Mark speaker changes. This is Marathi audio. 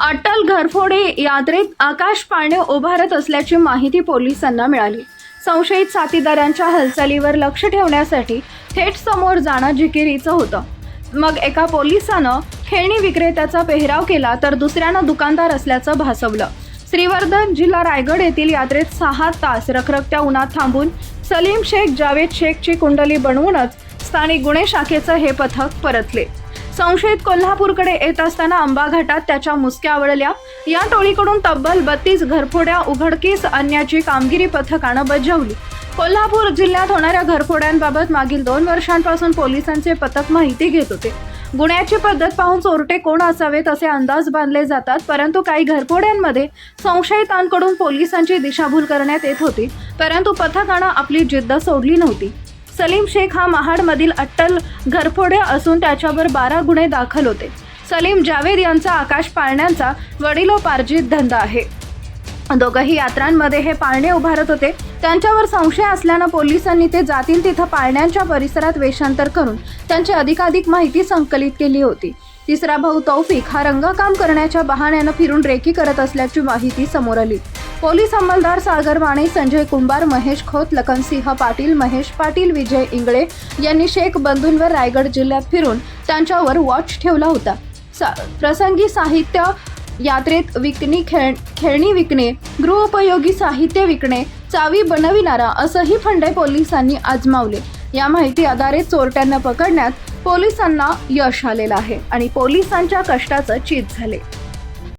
Speaker 1: अटल घरफोडे यात्रेत आकाश पाळणे उभारत असल्याची माहिती पोलिसांना मिळाली. संशयित साथीदारांच्या हालचालीवर लक्ष ठेवण्यासाठी थेट समोर जाणं जिकिरीचं होतं. मग एका पोलिसानं खेळणी विक्रेत्याचा पेहराव केला तर दुसऱ्यानं दुकानदार असल्याचं भासवलं. श्रीवर्धन जिल्हा रायगड येथील यात्रेत सहा तास रखरखत्या उन्हात थांबून सलीम शेख जावेद शेखची कुंडली बनवूनच स्थानिक गुन्हे शाखेचं हे पथक परतले. संशयित कोल्हापूरकडे येत असताना आंबा घाटात त्याच्या मुसक्या आवळल्या. या टोळीकडून तब्बल बत्तीस घरफोड्या उघडकीस आणण्याची कामगिरी पथकानं बजावली. कोल्हापूर जिल्ह्यात होणाऱ्या घरफोड्यांबाबत मागील दोन वर्षांपासून पोलिसांचे पथक माहिती घेत होते. गुन्ह्याची पद्धत पाहून चोरटे कोण असावेत असे अंदाज बांधले जातात परंतु काही घरफोड्यांमध्ये संशयितांकडून पोलिसांची दिशाभूल करण्यात येत होती परंतु पथकानं आपली जिद्द सोडली नव्हती. सलीम शेख हा महाडमधील अट्टल घरफोडे असून त्याच्यावर बारा गुन्हे दाखल होते. सलीम जावेद यांचा आकाश पाळण्यांचा वडिलोपार्जित धंदा आहे. दोघंही यात्रांमध्ये हे पाळणे उभारत होते. त्यांच्यावर संशय असल्यानं पोलिसांनी ते जातील तिथं पाळण्यांच्या परिसरात वेषांतर करून त्यांची अधिकाधिक माहिती संकलित केली होती. तिसरा भाऊ तौफिक हा रंगकाम करण्याच्या बहाण्यानं फिरून रेकी करत असल्याची माहिती समोर आली. पोलीस अंमलदार सागर माने संजय कुंभार महेश खोत लखनसिंह पाटील महेश पाटील विजय इंगळे यांनी शेख बंधूंवर रायगड जिल्ह्यात फिरून त्यांच्यावर वॉच ठेवला होता. सा प्रसंगी साहित्य यात्रेत विकणी खेळ खेळणी विकणे गृहोपयोगी साहित्य विकणे चावी बनविणारा असंही फंडे पोलिसांनी आजमावले. या माहिती आधारे चोरट्यांना पकडण्यात पोलिसांना यश आलेलं आहे आणि पोलिसांच्या कष्टाचं चीज झाले.